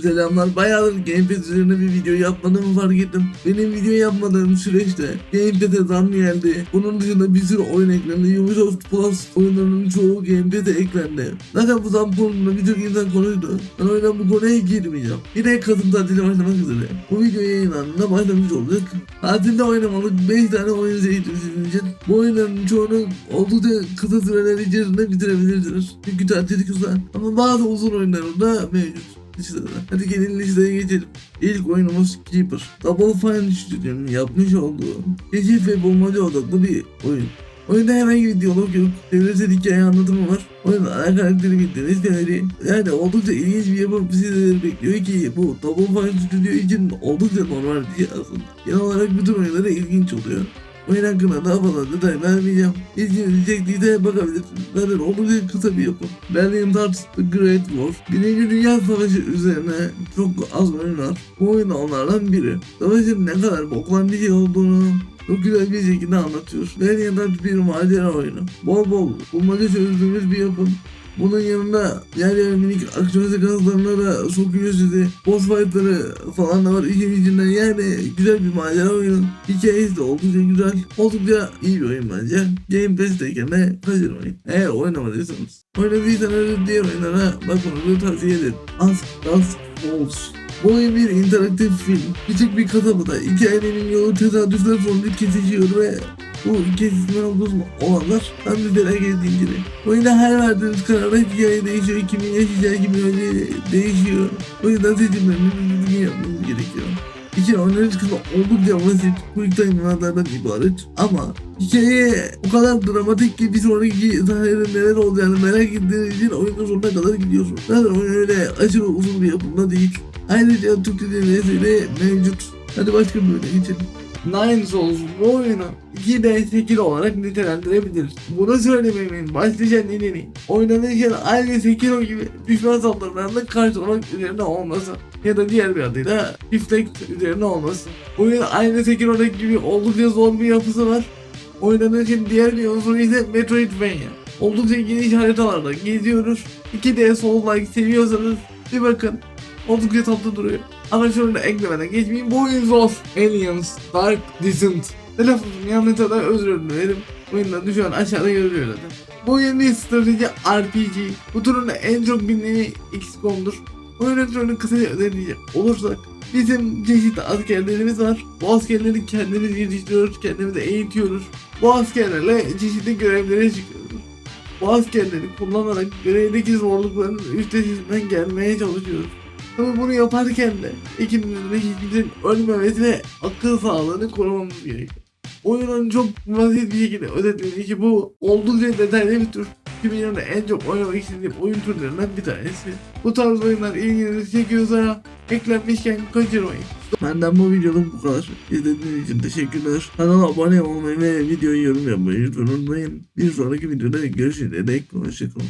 Selamlar. Bayağıdır Game Pass üzerine bir video yapmadığımı fark ettim. Benim video yapmadığım süreçte Game Pass'e zam geldi. Bunun dışında bir sürü oyun eklendi. Ubisoft Plus oyunlarının çoğu Game Pass'e eklendi. Zaten bu zam konusunda birçok insan konuştu. Ben o yüzden bu konuya girmeyeceğim. Yine Kasım tatili başlamak üzere. Bu video yayınlandığında başlamış olacak. Tatilde oynamalık 5 tane oyun seçtiğim için bu oyunların çoğunu oldukça kısa süreler içerisinde bitirebilirsiniz. Çünkü tatil kısa. Ama bazı uzun oyunlar da mevcut listede. Hadi gelin listeye geçelim. İlk oyunumuz Keeper. Double Fine Studio'nun yapmış olduğu keşif ve bulmaca odaklı bir oyun. Oyunda herhangi bir diyalog yok. Çevresel hikaye anlatımı var. Oyunun ana karakteri bildiğiniz galeri. Yani oldukça ilginç bir yapım sizleri bekliyor ki bu Double Fine Studio için oldukça normal bir şey aslında. Genel olarak bütün oyunları ilginç oluyor. Hakkında daha fazla detay vermeyeceğim. İlginizi çektiyse bakabilirsiniz. Zaten oldukça kısa bir yapım. Berlin Darts The Great War. Birinci Dünya Savaşı üzerine çok az oyun var. Bu oyun da onlardan biri. Savaşın ne kadar boklan bir şey olduğunu çok güzel bir şekilde anlatıyor. Berlin Darts bir macera oyunu. Bol bol bulmaca çözdüğümüz bir yapım. Bunun yanında yer yer minik aksiyon sekanslarına da sokuyor sizi. Boss fightları falan da var işin içinden yani güzel bir macera oyunu. Hikayesi de oldukça güzel. Oldukça iyi bir oyun bence. Game Pass'teyken de kaçırmayın. Eğer oynamadıysanız. Oynadıysanız diğer oyunlara bakmanızı tavsiye ederim. Ask Dusk Falls. Bu oyun bir interaktif film. Küçük bir kasabada hikayenin yolu tesadüfler sonucu kesişiyor ve bu kesişimler olduğu olanlar tam bir merak ettiğim gibi. Oyunda her verdiğiniz kararda hikaye değişiyor. Kimin yaşayacağı kimin öleceği değişiyor. O yüzden seçimlerini düzgün yapmanız gerekiyor. İçin oynanış kısmı oldukça basit, quick time manlardan ibaret ama hikaye o kadar dramatik ki bir sonraki sahnelerin neler olacağını merak ettiğiniz için oyunun sonuna kadar gidiyorsun. Zaten oyun öyle aşırı uzun bir yapımda değil. Ayrıca Türk dilesiyle mevcut. Hadi başka bir oyuna geçelim. Nine Souls bu oyunu 2D 8 olarak nitelendirebiliriz. Bunu söylememin başlıca nedeni oynanırken aynı Sekiro gibi düşman saldırılarını karşılamak üzerine olması ya da diğer bir adıyla reflect üzerine olması. Oyun aynı Sekiro'daki gibi oldukça zor bir yapısı var. Oynanırken diğer bir unsuru ise Metroidvania. Oldukça geniş haritalarda geziyoruz. 2D Souls-like seviyorsanız bir bakın. Oldukça tatlı duruyor. Ama şunu da eklemeden geçmeyeyim. Bu oyun. Aliens Dark Descent. Telaffuzum yanlışsa da özür dilerim. Şu an aşağıda görülüyor zaten. Bu oyun bir strateji RPG. Bu turun en çok bilineni XCOM'dur. Oyunun türünü kısaca özetleyecek olursak Bizim çeşitli askerlerimiz var. Bu askerleri kendimiz yetiştiriyoruz, kendimizi eğitiyoruz. Bu askerlerle çeşitli görevlere çıkıyoruz. Bu askerleri kullanarak görevdeki zorlukların üstesinden gelmeye çalışıyoruz. Tabii bunu yaparken de ikimizin de hiçbirimizin ölmemesi ve akıl sağlığını korumamız gerekiyor. Oyunun çok basit bir şekilde özetlediği ki bu oldukça detaylı bir tür. 2020'de en çok oynamak istediğim oyun türlerinden bir tanesi. Bu tarz oyunlar ilginizi çekiyorsa eklenmişken kaçırmayın. Benden bu videoluk bu kadar. İzlediğiniz için teşekkürler. Kanala abone olmayı ve videoyu yorum yapmayı lütfen unutmayın. Bir sonraki videoda görüşürüz. Hoşçakalın.